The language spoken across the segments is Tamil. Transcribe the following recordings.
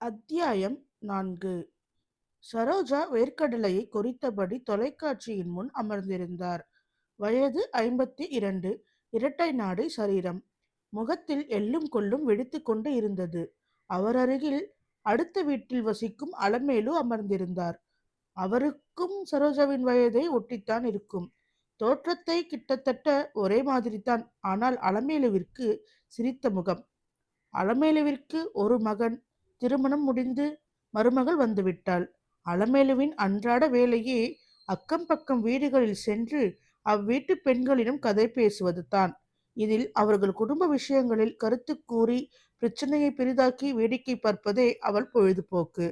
அத்தியாயம் நான்கு. சரோஜா வேர்க்கடலையை கொறித்தபடி தொலைக்காட்சியின் முன் அமர்ந்திருந்தார். வயது ஐம்பத்தி இரண்டு இரட்டை நாடை சரீரம். முகத்தில் எள்ளும் கொள்ளும் வெடித்துக் கொண்டு இருந்தது. அவர் அருகில் அடுத்த வீட்டில் வசிக்கும் அலமேலு அமர்ந்திருந்தார். அவருக்கும் சரோஜாவின் வயதை ஒட்டித்தான் இருக்கும். தோற்றத்தை கிட்டத்தட்ட ஒரே மாதிரிதான் ஆனால் அலமேலுவிற்கு சிரித்த முகம். அலமேலுவிற்கு ஒரு மகன் திருமணம் முடிந்து மருமகள் வந்துவிட்டாள். அலமேலுவின் அன்றாட வேலையே அக்கம் பக்கம் வீடுகளில் சென்று அவ்வீட்டு பெண்களிடம் கதை பேசுவது தான். இதில் அவர்கள் குடும்ப விஷயங்களில் கருத்து கூறி பிரச்சனையை பெரிதாக்கி வேடிக்கை பார்ப்பதே அவள் பொழுதுபோக்கு.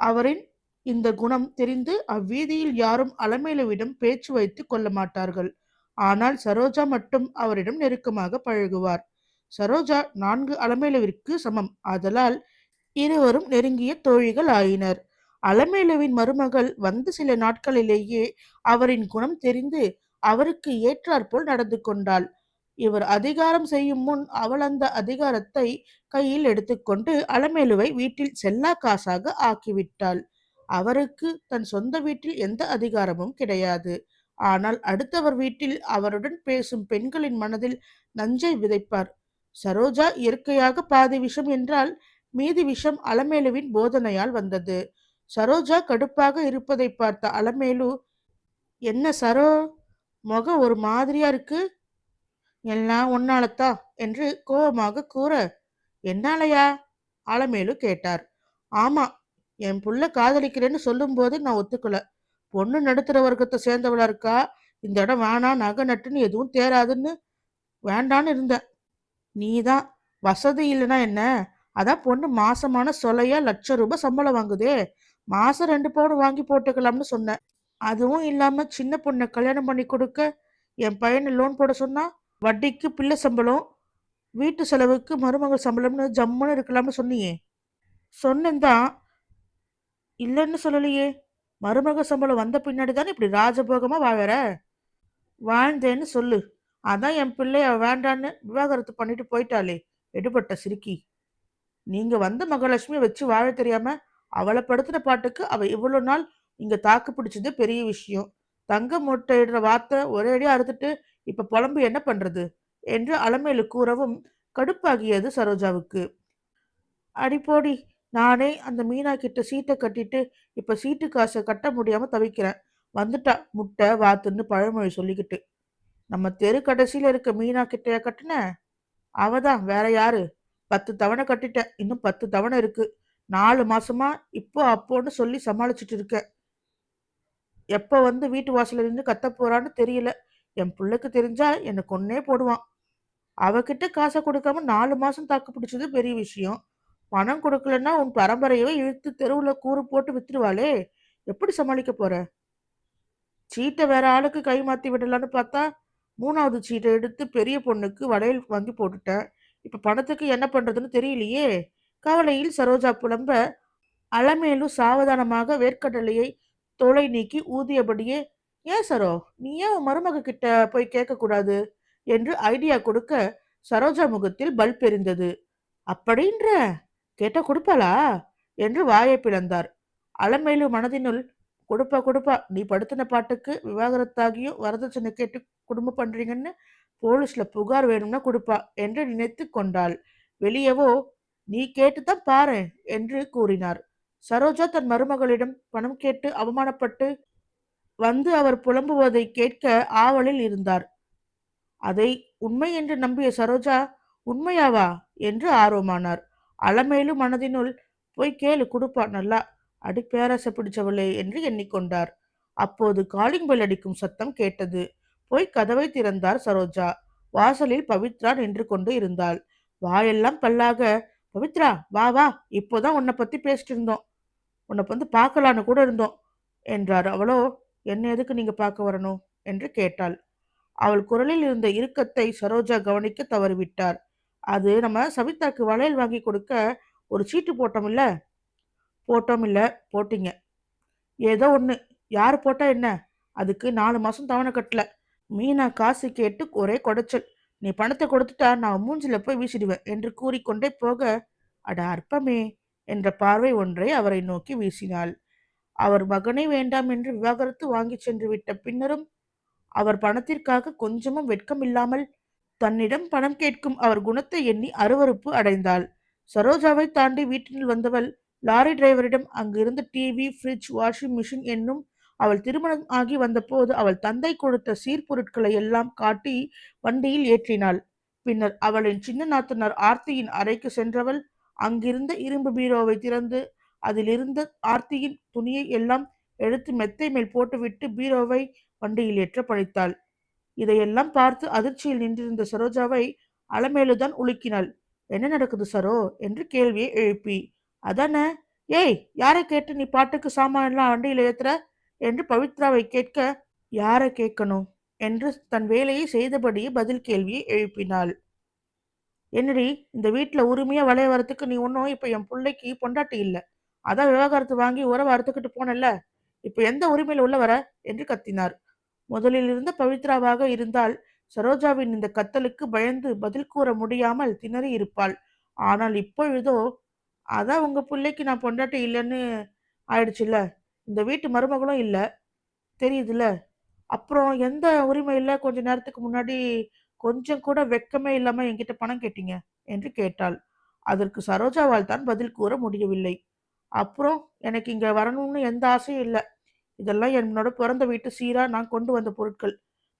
அவரின் இந்த குணம் தெரிந்து அவ்வீதியில் யாரும் அலமேலுவிடம் பேச்சு வைத்து கொள்ள மாட்டார்கள். ஆனால் சரோஜா மட்டும் அவரிடம் நெருக்கமாக பழகுவார். சரோஜா நான்கு அலமேலுவிற்கு சமம். ஆதலால் இருவரும் நெருங்கிய தோழிகள் ஆயினர். அலமேலுவின் மருமகள் வந்து சில நாட்களிலேயே அவரின் குணம் தெரிந்து அவருக்கு ஏற்றாற்போல் நடந்து கொண்டாள். இவர் அதிகாரம் செய்யும் முன் அவள் அந்த அதிகாரத்தை கையில் எடுத்துக்கொண்டு அலமேலுவை வீட்டில் செல்லா காசாக ஆக்கிவிட்டாள். அவருக்கு தன் சொந்த வீட்டில் எந்த அதிகாரமும் கிடையாது. ஆனால் அடுத்தவர் வீட்டில் அவருடன் பேசும் பெண்களின் மனதில் நஞ்சை விதைப்பார். சரோஜா இயற்கையாக பாதி விஷம் என்றால் மீதி விஷம் அலமேலுவின் போதனையால் வந்தது. சரோஜா கடுப்பாக இருப்பதை பார்த்த அலமேலு என்ன சரோ முகம் ஒரு மாதிரியா இருக்கு? எல்லாம் உன்னாலத்தான் என்று கோபமாக கூற என்னாலயா? அலமேலு கேட்டார். ஆமா என் புள்ள காதலிக்கிறேன்னு சொல்லும்போது நான் ஒத்துக்கல. பொண்ணு நடுத்தர வர்க்கத்தை சேர்ந்தவளா இருக்கா? இந்த இடம் வேணாம் நகை நட்டுன்னு எதுவும் தேராதுன்னு வேண்டான்னு இருந்தேன். நீதான் வசதி இல்லைன்னா என்ன? அதான் பொண்ணு மாசமான சொலையா லட்சம் ரூபாய் சம்பளம் வாங்குதே. மாசம் ரெண்டு பவுன் வாங்கி போட்டுக்கலாம்னு சொன்னேன் அதுவும் இல்லாம சின்ன பொண்ணை கல்யாணம் பண்ணி கொடுக்க என் பையனை லோன் போட சொன்னா வட்டிக்கு பிள்ளை சம்பளம் வீட்டு செலவுக்கு மருமகள் சம்பளம்னு ஜம்முன்னு இருக்கலாம்னு சொன்னியே. சொன்னேன்தான். இல்லைன்னு சொல்லலையே. மருமக சம்பளம் வந்த பின்னாடி தானே இப்படி ராஜபோகமாக வாழற? வாழ்ந்தேன்னு சொல்லு. அதான் என் பிள்ளைய வேண்டான்னு விவாகரத்து பண்ணிட்டு போயிட்டாளே. எடுபட்ட சிரிக்கி நீங்க வந்த மகாலட்சுமியை வச்சு வாழ தெரியாம அவளை படுத்தின பாட்டுக்கு அவ இவ்வளவு நாள் இங்க தாக்கு பிடிச்சது பெரிய விஷயம். தங்க மூட்டையிடுற வார்த்தை ஒரேடியா அறுத்துட்டு இப்ப புலம்பு என்ன பண்றது? என்று அலமேலு கூறவும் கடுப்பாகியது சரோஜாவுக்கு. அடிப்போடி நானே அந்த மீனா கிட்ட சீட்டை கட்டிட்டு இப்ப சீட்டு காசை கட்ட முடியாம தவிக்கிறேன். வந்துட்டா முட்டை வாத்துன்னு பழமொழி சொல்லிக்கிட்டு. நம்ம தெரு கடைசியில இருக்க மீனா கிட்டயா கட்டுன? அவதான் வேற யாரு? பத்து தவணை கட்டிட்டேன். இன்னும் பத்து தவணை இருக்கு. நாலு மாசமா இப்போ அப்போன்னு சொல்லி சமாளிச்சுட்டு இருக்கேன் எப்ப வந்து வீட்டு வாசல்ல நின்று கத்த போறான்னு தெரியல. என் பிள்ளைக்கு தெரிஞ்சா என்னை கொன்னே போடுவான். அவகிட்ட காசை கொடுக்காம நாலு மாசம் தாக்கு பிடிச்சது பெரிய விஷயம். பணம் கொடுக்கலன்னா உன் பரம்பரையவே இழுத்து தெருவுல கூறு போட்டு வித்துருவாளே. எப்படி சமாளிக்க போற? சீட்டை வேற ஆளுக்கு கை மாத்தி விடலான்னு பார்த்தா மூணாவது சீட்டை எடுத்து பெரிய பொண்ணுக்கு வளையல் வாங்கி போட்டுட்டேன். இப்ப பணத்துக்கு என்ன பண்றதுன்னு தெரியலையே. கவலையில் சரோஜா புலம்ப அலமேலு சாவதானமாக வேர்க்கடலையை தோலை நீக்கி ஊதியபடியே ஏன் சரோ நீ ஏன் உன் மருமக கிட்ட போய் கேட்கக்கூடாது? என்று ஐடியா கொடுக்க சரோஜா முகத்தில் பல்ப் எரிந்தது அப்படின்ற? கேட்ட கொடுப்பாளா? என்று வாயை பிளந்தார். அலமேலு மனதினுள் கொடுப்பா கொடுப்பா நீ படுத்தின பாட்டுக்கு விவாகரத்தாகியும் வரதட்சணை கேட்டு குடும்பம் பண்றீங்கன்னு போலீஸ்ல புகார் வேணும்னா கொடுப்பா என்று நினைத்து கொண்டாள். வெளியவோ நீ கேட்டுதான் பாரு என்று கூறினார். சரோஜா தன் மருமகளிடம் பணம் கேட்டு அவமானப்பட்டு வந்து அவர் புலம்புவதை கேட்க ஆவலில் இருந்தார். அதை உண்மை என்று நம்பிய சரோஜா உண்மையாவா? என்று ஆர்வமானார். அலமேலும் மனதினுள் போய் கேளு கொடுப்பா நல்லா அடி பேராசை பிடிச்சவளே என்று எண்ணிக்கொண்டார். அப்போது காலிங் பெல் அடிக்கும் சத்தம் கேட்டது. போய் கதவை திறந்தார் சரோஜா. வாசலில் பவித்ரா நின்று கொண்டு இருந்தாள். வாயெல்லாம் பல்லாக பவித்ரா வா வா இப்போதான் உன்னை பத்தி பேசிட்டு இருந்தோம். உன்னை வந்து பார்க்கலான்னு கூட இருந்தோம் என்றார். அவளோ என்ன எதுக்கு நீங்க பார்க்க வரணும்? என்று கேட்டாள். அவள் குரலில் இருந்த இறுக்கத்தை சரோஜா கவனிக்க தவறிவிட்டார். அது நம்ம சவிதாக்கு வளையல் வாங்கி கொடுக்க ஒரு சீட்டு போட்டோம் இல்ல போட்டோம் இல்ல போட்டீங்க. ஏதோ ஒன்று யார் போட்டா என்ன? அதுக்கு நாலு மாசம் தவணை கட்டல. மீனா காசு கேட்டு ஒரே கொடைச்சல். நீ பணத்தை கொடுத்துட்டா நான் மூஞ்சில போய் வீசிடுவேன் என்று கூறிக்கொண்டே போக அட அற்பமே என்ற பார்வை ஒன்றை அவரை நோக்கி வீசினாள். அவர் மகனை வேண்டாம் என்று விவாகரத்து வாங்கிச் சென்று விட்ட பின்னரும் அவர் பணத்திற்காக கொஞ்சமும் வெட்கமில்லாமல் தன்னிடம் பணம் கேட்கும் அவர் குணத்தை எண்ணி அருவருப்பு அடைந்தாள். சரோஜாவை தாண்டி வீட்டில் வந்தவள் லாரி டிரைவரிடம் அங்கிருந்த டிவி ஃப்ரிட்ஜ் வாஷிங் மிஷின் என்னும் அவள் திருமணம் ஆகி வந்தபோது அவள் தந்தை கொடுத்த சீர்பொருட்களை எல்லாம் காட்டி வண்டியில் ஏற்றினாள். பின்னர் அவளின் சின்ன நாத்தனார் ஆர்த்தியின் அறைக்கு சென்றவள் அங்கிருந்த இரும்பு பீரோவை திறந்து அதிலிருந்த ஆர்த்தியின் துணியை எல்லாம் எடுத்து மெத்தை மேல் போட்டுவிட்டு பீரோவை வண்டியில் ஏற்ற பழித்தாள் இதையெல்லாம் பார்த்து அதிர்ச்சியில் நின்றிருந்த சரோஜாவை அலமேலுதான் உலுக்கினாள். என்ன நடக்குது சரோ? என்று கேள்வியை எழுப்பி அதானே? ஏய் யாரை கேட்டு நீ பாட்டுக்கு சாமான் எல்லாம் வண்டியில் ஏத்துற? என்று பவித்ராவை கேட்க யாரை கேட்கணும்? என்று தன் வேலையை செய்தபடியே பதில் கேள்வியை எழுப்பினாள். என்னடி இந்த வீட்டில் உரிமையாக வளைய வரத்துக்கு நீ ஒன்றும் இப்போ என் பிள்ளைக்கு பொண்டாட்டி இல்லை. அதான் விவகாரத்து வாங்கி உறவை அறுத்துக்கிட்டு போனல்ல. இப்போ எந்த உரிமையில் உள்ள வர? என்று கத்தினார். முதலில் இருந்த பவித்ராவாக இருந்தால் சரோஜாவின் இந்த கத்தலுக்கு பயந்து பதில் கூற முடியாமல் திணறி இருப்பாள். ஆனால் இப்பொழுதோ அதான் உங்கள் பிள்ளைக்கு நான் பொண்டாட்டி இல்லைன்னு ஆயிடுச்சுல்ல. இந்த வீட்டு மருமகளும் இல்லை. தெரியுதுல்ல? அப்புறம் எந்த உரிமை இல்லை? கொஞ்ச நேரத்துக்கு முன்னாடி கொஞ்சம் கூட வெட்கமே இல்லாம என்கிட்ட பணம் கேட்டீங்க என்று கேட்டாள். அதற்கு சரோஜாவால் தான் பதில் கூற முடியவில்லை. அப்புறம் எனக்கு இங்க வரணும்னு எந்த ஆசையும் இல்லை. இதெல்லாம் என்னோட பிறந்த வீட்டு சீரா நான் கொண்டு வந்த பொருட்கள்.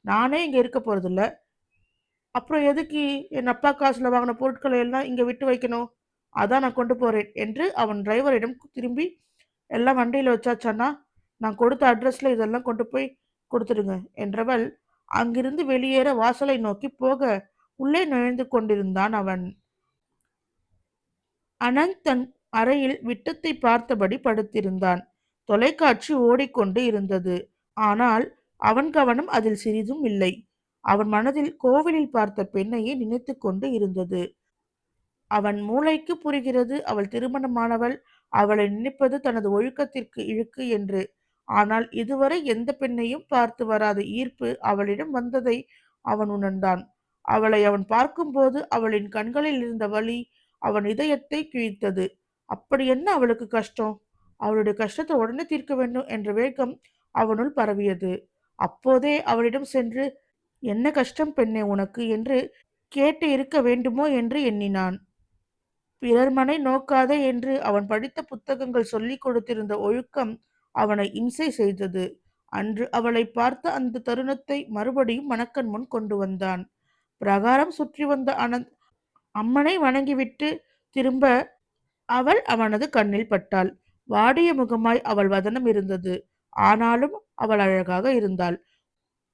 நானே இங்க இருக்க போறதில்ல. அப்புறம் எதுக்கு என் அப்பா காசுல வாங்கின பொருட்களை எல்லாம் இங்க விட்டு வைக்கணும்? அதான் நான் கொண்டு போறேன் என்று அவன் டிரைவரிடம் திரும்பி எல்லாம் வண்டியில் வச்சாச்சான்னா நான் கொடுத்த அட்ரஸில் இதெல்லாம் கொண்டு போய் கொடுத்துடுங்க என்றவள் அங்கிருந்து வெளியேற வாசலை நோக்கி போக உள்ளே நுழைந்து கொண்டிருந்தான் அவன். அனந்த் தன் அறையில் விட்டத்தை பார்த்தபடி படுத்திருந்தான். தொலைக்காட்சி ஓடிக்கொண்டு இருந்தது. ஆனால் அவன் கவனம் அதில் சிறிதும் இல்லை. அவன் மனதில் கோவிலில் பார்த்த பெண்ணையே நினைத்து கொண்டு இருந்தது. அவன் மூளைக்கு புரிகிறது அவள் திருமணமானவள் அவளை நினைப்பது தனது ஒழுக்கத்திற்கு இழுக்கு என்று. ஆனால் இதுவரை எந்த பெண்ணையும் பார்த்து வராத ஈர்ப்பு அவளிடம் வந்ததை அவன் உணர்ந்தான். அவளை அவன் பார்க்கும்போது அவளின் கண்களில் இருந்த வலி அவன் இதயத்தை கிழித்தது. அப்படி என்ன அவளுக்கு கஷ்டம்? அவளுடைய கஷ்டத்தை உடனே தீர்க்க வேண்டும் என்ற வேகம் அவனுள் பரவியது. அப்போதே அவளிடம் சென்று என்ன கஷ்டம் பெண்ணே உனக்கு? என்று கேட்டு இருக்க வேண்டுமோ என்று எண்ணினான். பிறர் மனை நோக்காதே என்று அவன் படித்த புத்தகங்கள் சொல்லிக் கொடுத்திருந்த ஒழுக்கம் அவனை இம்சை செய்தது. அன்று அவளை பார்த்த அந்த தருணத்தை மறுபடியும் மணக்கன் முன் கொண்டு வந்தான். பிரகாரம் சுற்றி வந்த அனந்த் அம்மனை வணங்கிவிட்டு திரும்ப அவள் அவனது கண்ணில் பட்டாள். வாடிய முகமாய் அவள் வதனம் இருந்தது. ஆனாலும் அவள் அழகாக இருந்தாள்.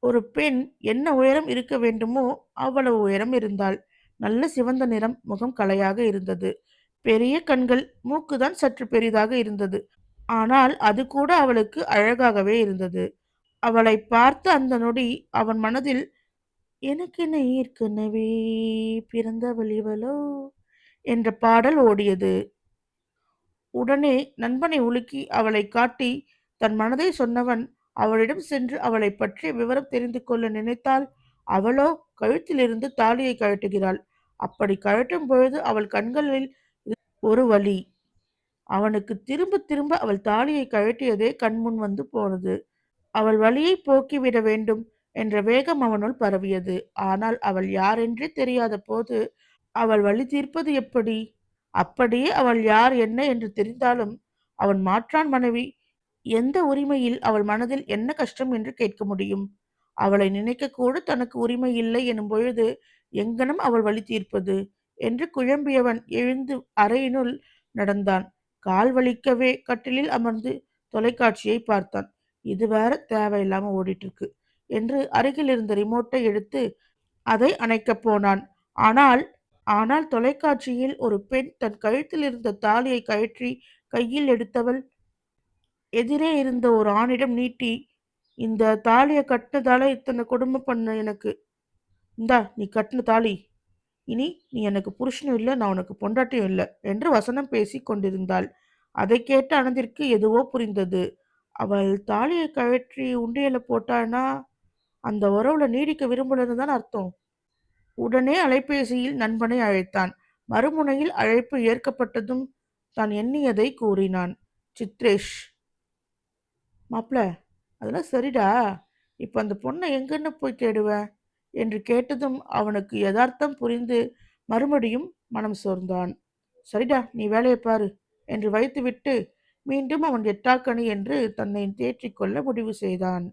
ஒரு பெண் என்ன உயரம் இருக்க வேண்டுமோ அவ்வளவு உயரம் இருந்தாள். நல்ல சிவந்த நிறம் முகம் கலையாக இருந்தது. பெரிய கண்கள் மூக்குதான் சற்று பெரிதாக இருந்தது. ஆனால் அது கூட அவளுக்கு அழகாகவே இருந்தது. அவளை பார்த்த அந்த நொடி அவன் மனதில் எனக்கென ஏற்கனவே பிறந்தவள் இவளோ என்ற பாடல் ஓடியது. உடனே நண்பனை உலுக்கி அவளை காட்டி தன் மனதை சொன்னவன் அவளிடம் சென்று அவளை பற்றிய விவரம் தெரிந்து கொள்ள நினைத்தால் அவளோ கழுத்திலிருந்து தாலியை கழட்டுகிறாள். அப்படி கழட்டும் பொழுது அவள் கண்களில் ஒரு வழி அவனுக்கு திரும்ப திரும்ப அவள் தாலியை கழட்டியதே கண்முன் வந்து போனது. அவள் வழியை போக்கிவிட வேண்டும் என்ற வேகம் அவனுள் பரவியது. ஆனால் அவள் யாரென்றே தெரியாத போது அவள் வழி தீர்ப்பது எப்படி? அப்படியே அவள் யார் என்ன என்று தெரிந்தாலும் அவன் மாற்றான் மனைவி எந்த உரிமையில் அவள் மனதில் என்ன கஷ்டம் என்று கேட்க முடியும்? அவளை நினைக்க கூட தனக்கு உரிமை இல்லை எனும் பொழுது எங்கனம் அவள் வழி தீர்ப்பது? என்று குழம்பியவன் எழுந்து அறையினுள் நடந்தான். கால் வலிக்கவே கட்டிலில் அமர்ந்து தொலைக்காட்சியை பார்த்தான். இது வேற தேவையில்லாம ஓடிட்டு இருக்கு என்று அருகில் இருந்த ரிமோட்டை எடுத்து அதை அணைக்கப் போனான். ஆனால் ஆனால் தொலைக்காட்சியில் ஒரு பெண் தன் கழுத்தில் இருந்த தாலியை கழற்றி கையில் எடுத்தவள் எதிரே இருந்த ஒரு ஆணிடம் நீட்டி இந்த தாலியை கட்டினதால இத்தனை கொடுமை பண்ண எனக்கு இந்தா நீ கட்டின தாலி. இனி நீ எனக்கு புருஷனும் இல்லை நான் உனக்கு பொண்டாட்டியும் இல்லை என்று வசனம் பேசி கொண்டிருந்தாள். அதை கேட்ட அனந்திற்கு எதுவோ புரிந்தது. அவள் தாலியை கழற்றி உண்டியல போட்டானா? அந்த உறவுல நீடிக்க விரும்பலன்னு தான் அர்த்தம். உடனே அலைபேசியில் நண்பனை அழைத்தான். மறுமுனையில் அழைப்பு ஏற்கப்பட்டதும் தான் எண்ணியதை கூறினான். சித்ரேஷ். மாப்பிள அதெல்லாம் சரிடா. இப்போ அந்த பொண்ணை எங்கன்னு போய் தேடுவேன் என்று கேட்டதும் அவனுக்கு யதார்த்தம் புரிந்து மறுபடியும் மனம் சோர்ந்தான். சரிடா நீ வேலையை பாரு என்று வைத்துவிட்டு மீண்டும் அவன் எட்டாக்கணி என்று தன்னை தேற்றிக்கொள்ள முடிவு செய்தான்.